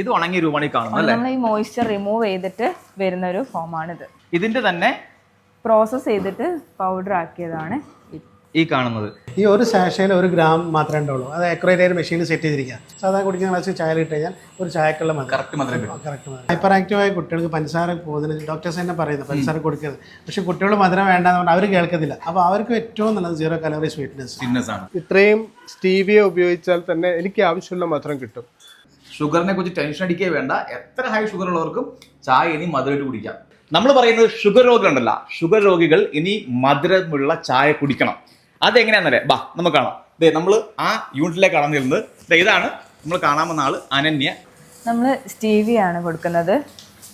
ഇത് ഉണങ്ങിയ രൂപമാണ് ഈ കാണുന്നത് അല്ലേ? നമ്മൾ ഈ മോയ്സ്ചർ റിമൂവ് ചെയ്തിട്ട് വരുന്ന ഒരു ഫോമാണിത് ഇതിന്റെ തന്നെ പ്രോസസ്സ് ചെയ്തിട്ട് പൗഡർ ആക്കിയതാണ് ഇത്. ഈ കാണുന്നത്. ഈ ഒരു സാഷയിൽ ഒരു ഗ്രാം മാത്രമേ ഉണ്ടാവുള്ളൂ അത് അക്യുറേറ്റ് ആയിട്ട് മെഷീനിൽ സെറ്റ് ചെയ്തിരിക്കുക സാധാരണ കുടിക്കുന്ന ഗ്ലാസ് ചായ ഇട്ട് കഴിഞ്ഞാൽ ഒരു ചായക്കുള്ള മതി കറക്റ്റ് മധുരം കിട്ടും. കറക്റ്റ് ഹൈപ്പർ ആക്റ്റീവായ കുട്ടികൾക്ക് പഞ്ചസാര പോകുന്നതിന് ഡോക്ടേഴ്സ് തന്നെ പറയുന്നത് പഞ്ചസാര കൊടുക്കരുത്. പക്ഷേ കുട്ടികൾ മധുരം വേണ്ടെന്ന് പറഞ്ഞാൽ അവർ കേൾക്കത്തില്ല. അപ്പോൾ അവർക്ക് ഏറ്റവും നല്ലത് സീറോ കലോറി സ്വീറ്റ്നസ് ആണ്. ഇത്രയും സ്റ്റീവിയ ഉപയോഗിച്ചാൽ തന്നെ എനിക്ക് ആവശ്യമുള്ള മധുരം കിട്ടും. ഷുഗറിനെ കുറിച്ച് ടെൻഷൻ അടിക്കേ വേണ്ട. എത്ര ഹൈ ഷുഗർ ഉള്ളവർക്കും ചായ ഇനി മധുരമായിട്ട് കുടിക്കാം. നമ്മൾ പറയുന്നത് ഷുഗർ രോഗികളുണ്ടല്ല. ഷുഗർ രോഗികൾ ഇനി മധുരമുള്ള ചായ കുടിക്കണം. അതെങ്ങനെയാണെന്നല്ലേ ബാ നമുക്ക് കാണാം. ദേ നമ്മൾ ആ യൂണിറ്റിലേക്ക് കടന്നിരുന്നത് ദേ ഇതാണ് നമ്മൾ കാണാമെന്ന ആൾ അനന്യ. നമ്മൾ സ്റ്റീവിയ ആണ് കൊടുക്കുന്നത്.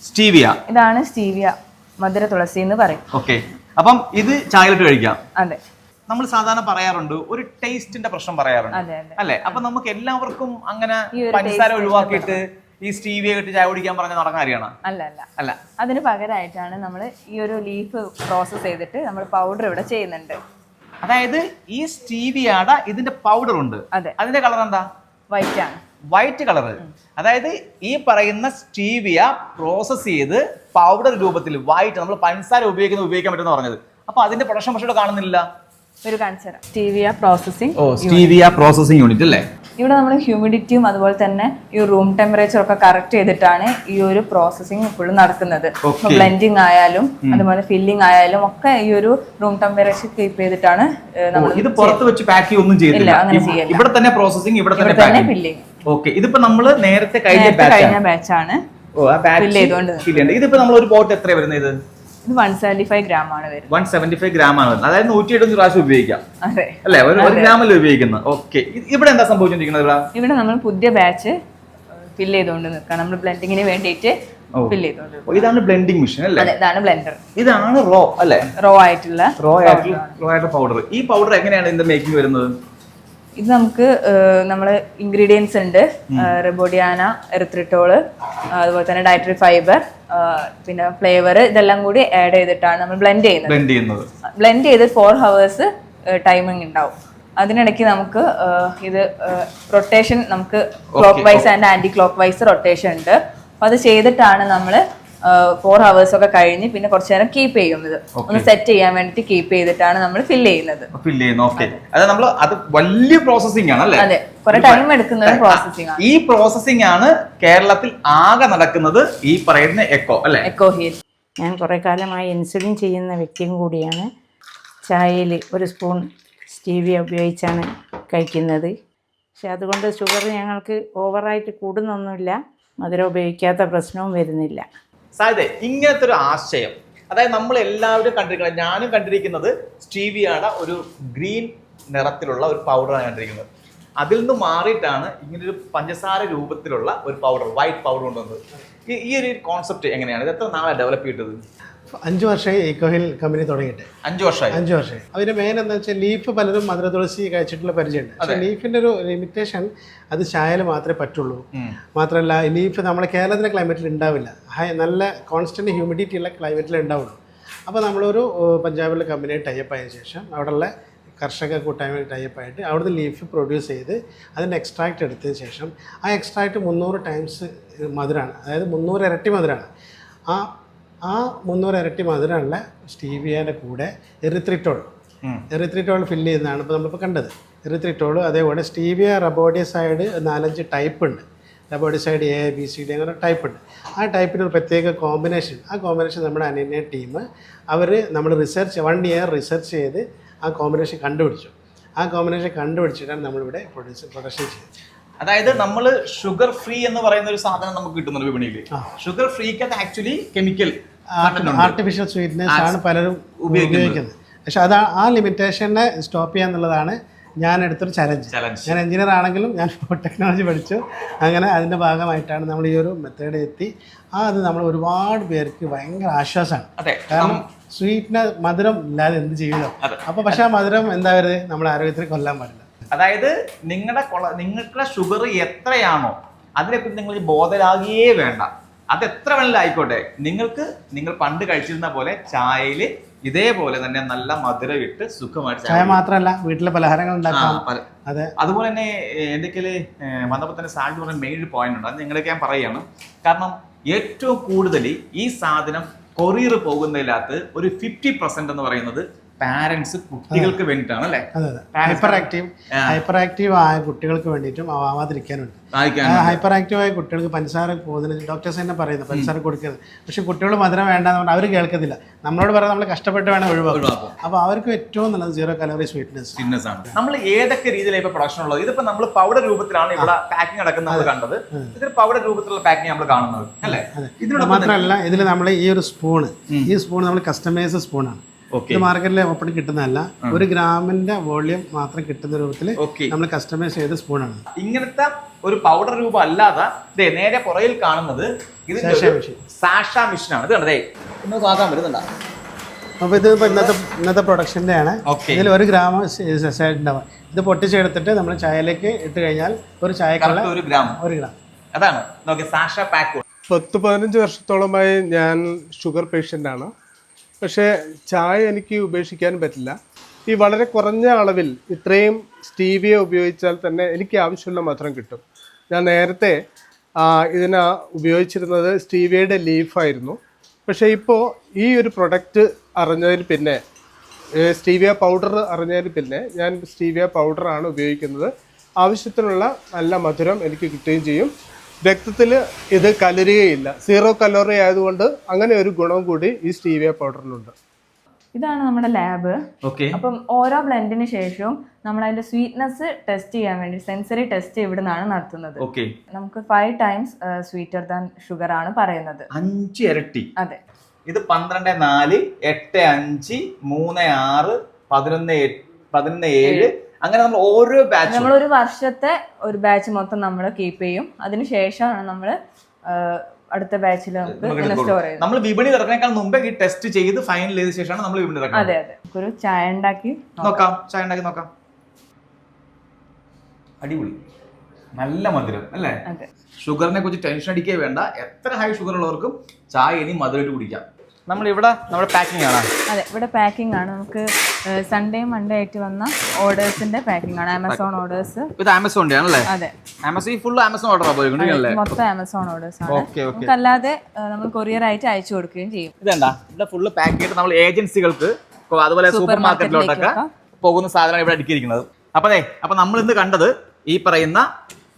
സ്റ്റീവിയ. ഇതാണ് സ്റ്റീവിയ മധുര തുളസി എന്ന് പറയും. ഓക്കെ. അപ്പം ഇത് ചായയിലിട്ട് കഴിക്കാം. അതെ. നമ്മൾ സാധാരണ പറയാറുണ്ട് ഒരു ടേസ്റ്റിന്റെ പ്രശ്നം പറയാറുണ്ട്. അല്ലെ? അപ്പൊ നമുക്ക് എല്ലാവർക്കും അങ്ങനെ പഞ്ചസാര ഒഴിവാക്കിയിട്ട് ഈ സ്റ്റീവിയെ കിട്ടി ചായ കുടിക്കാൻ പറഞ്ഞ കാര്യമാണ് അല്ല അല്ല. അല്ല. അതിന് പകരമായിട്ടാണ് നമ്മൾ ഈ ഒരു ലീഫ് പ്രോസസ് ചെയ്തിട്ട് നമ്മൾ പൗഡർ ഇവിടെ ചെയ്യുന്നുണ്ട്. അതായത് ഈ സ്റ്റീവിയാട ഇതിന്റെ പൗഡർ ഉണ്ട്. അതെ. അതിന്റെ കളർ എന്താ? വൈറ്റ് ആണ്. വൈറ്റ് കളർ അതായത് ഈ പറയുന്ന സ്റ്റീവിയ പ്രോസസ് ചെയ്ത് പൗഡർ രൂപത്തിൽ വൈറ്റ് നമ്മൾ പഞ്ചസാര ഉപയോഗിക്കുന്നത് ഉപയോഗിക്കാൻ പറ്റുമെന്ന് പറഞ്ഞത്. അപ്പൊ അതിന്റെ പ്രൊഡക്ഷൻ പക്ഷേ കാണുന്നില്ല. ഒരു കാണിച്ചു തരാം സ്റ്റീവിയ പ്രോസസ്സിംഗ് ഓ സ്റ്റീവിയ പ്രോസസിംഗ് യൂണിറ്റ് അല്ലേ ഇവിടെ നമ്മൾ ഹ്യൂമിഡിറ്റിയും അതുപോലെ തന്നെ ഈ റൂം ടെമ്പറേച്ചർ ഒക്കെ കറക്റ്റ് ചെയ്തിട്ടാണ് ഈ ഒരു പ്രോസസ്സിംഗ് ഫുൾ നടക്കുന്നത്. ബ്ലെൻഡിങ് ആയാലും അതുപോലെ ഫില്ലിംഗ് ആയാലും ഒക്കെ ഈ ഒരു റൂം ടെമ്പറേച്ചർ കീപ്പ് ചെയ്തിട്ടാണ് നമ്മൾ ഇത് പുറത്ത് വെച്ച് പാക്ക് ഒന്നും ചെയ്തില്ല അങ്ങനെ ചെയ്യില്ല. ഇവിടെ തന്നെ പ്രോസസിംഗ് ഇവിടെ തന്നെ. ഫില്ലിംഗ് ഓക്കെ ഇതിപ്പോ നമ്മൾ നേരത്തെ കഴിഞ്ഞ. ബാച്ചാണ് fill ചെയ്തുകൊണ്ട്. ഇതിപ്പോ നമ്മൾ ഒരു ബോട്ട് എത്ര വരുന്നത് ഇത് വൺ സെവന്റി ഫൈവ് ഗ്രാം ആണ് വരുന്നത്. വൺ സെവന്റി ഫൈവ് ഗ്രാം ആണ് വരുന്നത്. അതായത് നൂറ്റി എഴുപത് പ്രാവശ്യം ഉപയോഗിക്കാം. അതെ. അല്ലെ? ഒരു ഒരു ഗ്രാമല്ലേ ഉപയോഗിക്കുന്നത്? ഓക്കെ ഇവിടെ എന്താ സംഭവിച്ചിരിക്കുന്നത് ഇവിടെ? ഇവിടെ നമ്മൾ പുതിയ ബാച്ച് ഫില്ല് ചെയ്തുകൊണ്ട് നിൽക്കാം നമ്മൾ ബ്ലെൻഡിങ്ങിന് വേണ്ടിയിട്ട് ഇതാണ് ബ്ലെൻഡിങ് മെഷീൻ അല്ലേ? ഇതാണ് ബ്ലെൻഡർ ഇതാണ് റോ അല്ലേ? റോ ആയിട്ടുള്ള റോ ആയിട്ടുള്ള റോ ആയിട്ടുള്ള പൗഡർ ഈ പൗഡർ എങ്ങനെയാണ് ഇതിന്റെ മേക്കിംഗ് വരുന്നത്? ഇത് നമുക്ക് നമ്മളെ ഇൻഗ്രീഡിയൻസ് ഉണ്ട്. റെബോഡിയാന എറിത്രിട്ടോൾ അതുപോലെ തന്നെ ഡയറ്ററി ഫൈബർ പിന്നെ ഫ്ലേവർ ഇതെല്ലാം കൂടി ആഡ് ചെയ്തിട്ടാണ് നമ്മൾ ബ്ലെൻഡ് ചെയ്യുന്നത്. ബ്ലെൻഡ് ചെയ്ത് ഫോർ ഹവേഴ്സ് ടൈമിംഗ് ഉണ്ടാവും. അതിനിടയ്ക്ക് നമുക്ക് ഇത് റൊട്ടേഷൻ നമുക്ക് clockwise and anticlockwise rotation ഉണ്ട്. അപ്പൊ അത് ചെയ്തിട്ടാണ് നമ്മൾ ഫോർ ഹവേഴ്സ് ഒക്കെ കഴിഞ്ഞ് പിന്നെ കുറച്ചു നേരം കീപ്പ് ചെയ്യുന്നത്. ഒന്ന് സെറ്റ് ചെയ്യാൻ വേണ്ടി കീപ്പ് ചെയ്തിട്ടാണ് നമ്മൾ ഫില്ല് ചെയ്യുന്നത്. ഫില്ല് ചെയ്യുന്നു ഓക്കെ നമ്മൾ അത് വലിയ പ്രോസസ്സിംഗ് ആണ് അല്ലേ? അതെ. കുറെ ടൈം എടുക്കുന്ന ഒരു പ്രോസസ്സിംഗ് ആണ്. ഈ പ്രോസസിംഗ് ആണ് കേരളത്തിൽ ആകെ നടക്കുന്നത് ഈ പറയുന്ന എക്കോ അല്ലെ? എക്കോ ഹീൽ ഞാൻ കുറെ കാലമായി ഇൻസുലിൻ ചെയ്യുന്ന വ്യക്തിയും കൂടിയാണ്. ചായയിൽ ഒരു സ്പൂൺ സ്റ്റീവിയ ഉപയോഗിച്ചാണ് കഴിക്കുന്നത്. പക്ഷെ അതുകൊണ്ട് ഷുഗർ ഞങ്ങൾക്ക് ഓവറായിട്ട് കൂടുന്നൊന്നുമില്ല. മധുരം ഉപയോഗിക്കാത്ത പ്രശ്നവും വരുന്നില്ല. സാധ്യത ഇങ്ങനത്തെ ഒരു ആശയം. അതായത് നമ്മൾ എല്ലാവരും കണ്ടിരിക്കുന്നത് ഞാനും കണ്ടിരിക്കുന്നത് സ്റ്റീവിയാണ് ഒരു ഗ്രീൻ നിറത്തിലുള്ള ഒരു പൗഡറാണ് കണ്ടിരിക്കുന്നത്. അതിൽ നിന്ന് മാറിയിട്ടാണ് ഇങ്ങനൊരു പഞ്ചസാര രൂപത്തിലുള്ള ഒരു പൗഡർ വൈറ്റ് പൗഡർ കൊണ്ടുവന്നത്. ഈ ഒരു കോൺസെപ്റ്റ് എങ്ങനെയാണ്? ഇത് എത്ര നാളെ ഡെവലപ്പ് ചെയ്തത് അഞ്ച് വർഷമായി ഈക്കോഹിൽ കമ്പനി തുടങ്ങിയിട്ട്. അഞ്ചു വർഷമായി. അഞ്ചു വർഷമായി. അതിന്റെ മെയിൻ എന്താ വെച്ചാൽ ലീഫ് പലരും മധുര തുളസി കഴിച്ചിട്ടുള്ള പരിചയമുണ്ട്. പക്ഷേ ലീഫിന്റെ ഒരു ലിമിറ്റേഷൻ അത് ചായയിൽ മാത്രമേ പറ്റുള്ളൂ. മാത്രമല്ല ലീഫ് നമ്മുടെ കേരളത്തിലെ ക്ലൈമറ്റിൽ ഉണ്ടാവില്ല. ഹൈ നല്ല കോൺസ്റ്റന്റ് ഹ്യൂമിഡിറ്റി ഉള്ള ക്ലൈമറ്റിൽ ഉണ്ടാവുള്ളൂ. അപ്പോൾ നമ്മളൊരു പഞ്ചാബിലെ കമ്പനി ടൈപ്പ് ആയതിനു ശേഷം അവിടെയുള്ള കർഷക കൂട്ടായ്മ ടൈപ്പ് ആയിട്ട് അവിടുന്ന് ലീഫ് പ്രൊഡ്യൂസ് ചെയ്ത് അതിന്റെ എക്സ്ട്രാക്റ്റ് എടുത്തതിന് ശേഷം ആ എക്സ്ട്രാക്റ്റ് മുന്നൂറ് ടൈംസ് മധുരമാണ് അതായത് മുന്നൂറ് ഇരട്ടി മധുരമാണ് ആ ആ മുന്നൂറ് ഇരട്ടി മധുരമുള്ള സ്റ്റീവിയേന്റെ കൂടെ എറിത്രിട്ടോൾ എറിത്രിട്ടോൾ ഫില്ല് ചെയ്യുന്നതാണ് ഇപ്പോൾ നമ്മളിപ്പോൾ കണ്ടത്. എറിത്രിട്ടോൾ അതേപോലെ സ്റ്റീവിയ റബോഡിസൈഡ് നാലഞ്ച് ടൈപ്പ് ഉണ്ട്. Rebaudioside A B C D അങ്ങനെ ടൈപ്പ് ഉണ്ട്. ആ ടൈപ്പിന് ഒരു പ്രത്യേക കോമ്പിനേഷൻ ആ കോമ്പിനേഷൻ നമ്മുടെ അനന്യ ടീം അവർ നമ്മൾ റിസർച്ച് വൺ ഇയർ റിസർച്ച് ചെയ്ത് ആ കോമ്പിനേഷൻ കണ്ടുപിടിച്ചു. ആ കോമ്പിനേഷൻ കണ്ടുപിടിച്ചിട്ടാണ് നമ്മളിവിടെ പ്രൊഡ്യൂസ് പ്രൊഡക്ഷൻ ചെയ്തത് അതായത് നമ്മൾ ഷുഗർ ഫ്രീ എന്ന് പറയുന്ന ഒരു സാധനം നമുക്ക് കിട്ടുന്നുണ്ട് വിപണിയിൽ ഷുഗർ ഫ്രീക്കത്ത് ആക്ച്വലി കെമിക്കൽ ആർട്ടിഫിഷ്യൽ സ്വീറ്റ്നെസ് ആണ് പലരും ഉപയോഗിക്കുന്നത്. പക്ഷെ അത് ആ ലിമിറ്റേഷനെ സ്റ്റോപ്പ് ചെയ്യുക എന്നുള്ളതാണ് ഞാൻ എടുത്തൊരു ചലഞ്ച് ഞാൻ എഞ്ചിനീയർ ആണെങ്കിലും ഞാൻ ഫുഡ് ടെക്നോളജി പഠിച്ചു. അങ്ങനെ അതിന്റെ ഭാഗമായിട്ടാണ് നമ്മൾ ഈ ഒരു മെത്തേഡ് എത്തി. ആ അത് നമ്മൾ ഒരുപാട് പേർക്ക് ഭയങ്കര ആശ്വാസമാണ്. കാരണം സ്വീറ്റിന് മധുരം ഇല്ലാതെ എന്ത് ചെയ്യണം അപ്പൊ അപ്പോൾ പക്ഷേ ആ മധുരം എന്താ വരുന്നത് നമ്മുടെ ആരോഗ്യത്തിന് കൊല്ലാൻ പാടില്ല. അതായത് നിങ്ങളുടെ നിങ്ങൾക്കുള്ള നിങ്ങളുടെ ഷുഗർ എത്രയാണോ അതിനെക്കുറിച്ച് നിങ്ങൾ ബോധരാകിയേ വേണ്ട. അത് എത്ര വേണമെങ്കിലും ആയിക്കോട്ടെ. നിങ്ങൾക്ക് നിങ്ങൾ പണ്ട് കഴിച്ചിരുന്ന പോലെ ചായയിൽ ഇതേപോലെ തന്നെ നല്ല മധുരം ഇട്ട് സുഖമായിട്ട് ചായ മാത്രമല്ല വീട്ടിലെ പലഹാരങ്ങൾ ഉണ്ടാക്കാം. അതെ. അതുപോലെ തന്നെ എന്തൊക്കെ വന്നപ്പോൾ തന്നെ സാലഡ് പറഞ്ഞ മെയിൻ ഒരു പോയിന്റ് ഉണ്ട്. അത് നിങ്ങളൊക്കെ ഞാൻ പറയുകയാണ് കാരണം ഏറ്റവും കൂടുതൽ ഈ സാധനം കൊറിയർ പോകുന്നതിനകത്ത് ഒരു ഫിഫ്റ്റി പെർസെന്റ് എന്ന് പറയുന്നത് പാരന്റ്സ് കുട്ടികൾക്ക് വേണ്ടിയിട്ടാണ് അല്ലേ? ഹൈപ്പർ ആക്റ്റീവ് ഹൈപ്പർ ആക്റ്റീവ് ആയ കുട്ടികൾക്ക് വേണ്ടിയിട്ടും ആവാതിരിക്കാനുണ്ട് ഹൈപ്പർ ആക്റ്റീവ് ആയ കുട്ടികൾക്ക് പഞ്ചസാര പോകുന്നതിന് ഡോക്ടേഴ്സ് തന്നെ പറയുന്നത് പഞ്ചസാര കൊടുക്കരുത്. പക്ഷെ കുട്ടികൾ മധുരം വേണ്ടെന്ന് പറഞ്ഞാൽ അവർ കേൾക്കത്തില്ല. നമ്മളോട് പറയാൻ നമ്മൾ കഷ്ടപ്പെട്ട് വേണം ഒഴിവാക്കും. അപ്പൊ അപ്പോൾ അവർക്ക് ഏറ്റവും നല്ലത് സീറോ കലോറി സ്വീറ്റ്നസ് ആണ്. നമ്മൾ ഏതൊക്കെ രീതിയിലാണ് പ്രൊഡക്ഷൻ ഉള്ളത്? ഇതിപ്പോ നമ്മൾ പൗഡർ രൂപത്തിലാണ് ഇവിടെ പാക്കിംഗ് നടക്കുന്നത് കണ്ടത്. ഇതൊരു പൗഡർ രൂപത്തിലുള്ള പാക്കിംഗ് നമ്മൾ കാണുന്നത് അല്ലേ? ഇതിനോട് മാത്രമല്ല ഇതിൽ നമ്മൾ ഈ ഒരു സ്പൂണ് ഈ സ്പൂൺ നമ്മൾ കസ്റ്റമൈസ് സ്പൂണാണ് ഇത് മാർക്കറ്റിൽ ഓപ്പൺ കിട്ടുന്നതല്ല. ഒരു ഗ്രാമിന്റെ വോളിയം മാത്രം കിട്ടുന്ന രൂപത്തിൽ നമ്മൾ കസ്റ്റമൈസ് ചെയ്ത സ്പൂണാണ് ഇങ്ങനത്തെ ഒരു പൗഡർ രൂപം അല്ലാതെ ദേ നേരെ പുറയിൽ കാണുന്നത് സാഷ മെഷീൻ. ആണ്. ഇത് കണ്ടതേ ഒന്ന് നോക്കാൻ വരുന്നുണ്ടോ. അപ്പോൾ ഇത് ഇന്നത്തെ ഇന്നത്തെ പ്രൊഡക്ഷന്റെ ആണ് ഇതിൽ ഒരു ഗ്രാം ഉണ്ടാവും. ഇത് പൊട്ടിച്ചെടുത്തിട്ട് നമ്മൾ ചായയിലേക്ക് ഇട്ട് കഴിഞ്ഞാൽ ഒരു ചായക്കുള്ള ഒരു ഗ്രാം. ഒരു ഗ്രാം. അതാണ്. സാഷ പാക്ക് പത്ത് പതിനഞ്ച് വർഷത്തോളമായി ഞാൻ ഷുഗർ പേഷ്യന്റ് ആണ്. പക്ഷേ ചായ എനിക്ക് ഉപേക്ഷിക്കാൻ പറ്റില്ല. ഈ വളരെ കുറഞ്ഞ അളവിൽ ഇത്രയും സ്റ്റീവിയ ഉപയോഗിച്ചാൽ തന്നെ എനിക്ക് ആവശ്യമുള്ള മധുരം കിട്ടും. ഞാൻ നേരത്തെ ഇതിന ഉപയോഗിച്ചിരുന്നത് സ്റ്റീവിയയുടെ ലീഫായിരുന്നു പക്ഷേ ഇപ്പോൾ ഈ ഒരു പ്രൊഡക്റ്റ് അറിഞ്ഞതിൽ പിന്നെ സ്റ്റീവിയ പൗഡർ അറിഞ്ഞതിന് പിന്നെ ഞാൻ സ്റ്റീവിയ പൗഡറാണ് ഉപയോഗിക്കുന്നത്. ആവശ്യത്തിനുള്ള നല്ല മധുരം എനിക്ക് കിട്ടുകയും ചെയ്യും. രക്തത്തിൽ ഇത് കലരുകയില്ല. സീറോ കലോറി ആയതുകൊണ്ട് അങ്ങനെ ഒരു ഗുണം കൂടി ഈ സ്റ്റീവിയ പൗഡറിനുണ്ട് ഇതാണ് നമ്മുടെ ലാബ് ഓക്കെ അപ്പം ഓരോ ബ്ലെൻഡിന് ശേഷവും നമ്മൾ അതിന്റെ സ്വീറ്റ്നെസ് ടെസ്റ്റ് ചെയ്യാൻ വേണ്ടി സെൻസറി ടെസ്റ്റ് ഇവിടെ നിന്നാണ് നടത്തുന്നത്. ഓക്കെ നമുക്ക് five times sweeter than sugar ആണ് പറയുന്നത്. അഞ്ച് ഇരട്ടി. അതെ. ഇത് പന്ത്രണ്ട് നാല് എട്ട് അഞ്ച് മൂന്ന് ആറ് പതിനൊന്ന് പതിനൊന്ന് ഏഴ് അങ്ങനെ നമ്മൾ ഓരോ ബാച്ച് നമ്മൾ ഒരു വർഷത്തെ ഒരു ബാച്ച് മൊത്തം നമ്മൾ കീപ്പ് ചെയ്യും. അതിനുശേഷമാണ് നമ്മൾ അടുത്ത ബാച്ചിൽ നമുക്ക് സ്റ്റോർ ചെയ്യുന്നത് നമ്മൾ വിപണി ഇറക്കുന്നേക്കാൾ മുമ്പേ ഈ ടെസ്റ്റ് ചെയ്ത് ഫൈനൽ ചെയ്ത ശേഷമാണ് നമ്മൾ വിപണി ഇറക്കുന്നത് അതെ അതെ. ഒരു ചായ ഉണ്ടാക്കി നോക്കാം. ചായ ഉണ്ടാക്കി നോക്കാം. അടിപൊളി. നല്ല മധുരം അല്ലേ? ഷുഗറിനെ കുറിച്ച് ടെൻഷൻ അടിക്കേ വേണ്ട. എത്ര ഹൈ ഷുഗർ ഉള്ളവർക്കും ചായ ഇനി മധുരമായിട്ട് കുടിക്കാം. നമ്മൾ ഇവിടെ നമ്മുടെ പാക്കിംഗ് ആണ്. അതെ ഇവിടെ പാക്കിംഗ് ആണ്. നമുക്ക് സൺഡേ മൺഡേ ആയിട്ട് വന്ന ഓർഡേഴ്സിന്റെ പാക്കിംഗ് ആണ്. ആമസോൺ ഓർഡേഴ്സ് ഇത് ആമസോണിന്റെ ആണല്ലേ? അതെ. ആമസോൺ ഫുൾ ആമസോൺ ഓർഡർ പോയിക്കൊണ്ടിരിക്കണല്ലേ മൊത്തം ആമസോൺ ഓർഡേഴ്സ് ആണ്. ഓക്കേ ഓക്കേ നമുക്കല്ലാതെ നമ്മൾ കൊറിയർ ആയിട്ട് അയച്ചു കൊടുക്കുകയും ചെയ്യും. ഇതെന്താ? ഇവിടെ ഫുള്ള് പാക്ക് ചെയ്തിട്ട് നമ്മൾ ഏജൻസികൾക്ക് അതുപോലെ സൂപ്പർ മാർക്കറ്റിലോട്ടൊക്കെ പോകുന്ന സാധനമാണ് ഇവിടെ അടുക്കിയിരിക്കുന്നത്. അപ്പൊ അതെ അപ്പോൾ നമ്മൾ ഇന്ന് കണ്ടത് ഈ പറയുന്ന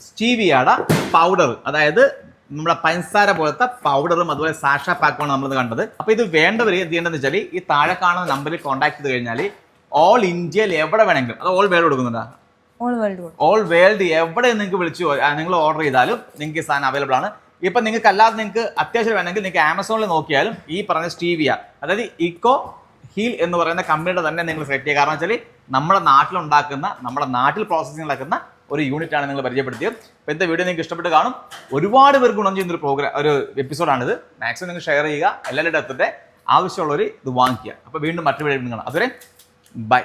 സ്റ്റീവിയാട പൗഡർ അതായത് നമ്മുടെ പഞ്ചസാര പോലത്തെ പൗഡറും അതുപോലെ സാഷ പാക്കുമാണ് നമ്മളിത് കണ്ടത്. അപ്പോൾ ഇത് വേണ്ടവർ എന്ത് ചെയ്യേണ്ടതെന്ന് വെച്ചാൽ ഈ താഴെ കാണുന്ന നമ്പറിൽ കോൺടാക്ട് ചെയ്ത് കഴിഞ്ഞാൽ ഓൾ ഇന്ത്യയിൽ എവിടെ വേണമെങ്കിലും അത് ഓൾ വേൾഡ് കൊടുക്കുന്നുണ്ടോ? ഓൾ വേൾഡ് ഓൾ വേൾഡ് എവിടെ നിങ്ങൾക്ക് വിളിച്ചു നിങ്ങൾ ഓർഡർ ചെയ്താലും നിങ്ങൾക്ക് ഈ സാധനം അവൈലബിൾ ആണ്. ഇപ്പൊ നിങ്ങൾക്ക് അല്ലാതെ നിങ്ങൾക്ക് അത്യാവശ്യം വേണമെങ്കിൽ നിങ്ങൾക്ക് ആമസോണിൽ നോക്കിയാലും ഈ പറഞ്ഞ സ്റ്റീവിയ അതായത് ഇക്കോ ഹീൽ എന്ന് പറയുന്ന കമ്പനിയുടെ തന്നെ നിങ്ങൾ സെലക്ട് ചെയ്യുക. കാരണം വെച്ചാൽ നമ്മുടെ നാട്ടിലുണ്ടാക്കുന്ന നമ്മുടെ നാട്ടിൽ പ്രോസസ്സിംഗ് നടക്കുന്ന ഒരു യൂണിറ്റ് ആണ് നിങ്ങൾ പരിചയപ്പെടുത്തിയത്. അപ്പോൾ ഇന്നത്തെ വീഡിയോ നിങ്ങൾക്ക് ഇഷ്ടപ്പെട്ട് കാണും. ഒരുപാട് പേർക്ക് ഗുണം ചെയ്യുന്ന ഒരു പ്രോഗ്രാം ഒരു എപ്പിസോഡാണിത് മാക്സിമം നിങ്ങൾ ഷെയർ ചെയ്യുക എല്ലാവരുടെ അടുത്തിട്ട് ആവശ്യമുള്ളവർ ഇത് വാങ്ങിക്കുക. അപ്പോൾ വീണ്ടും മറ്റൊരു വീഡിയോ കാണാം. അതുവരെ ബൈ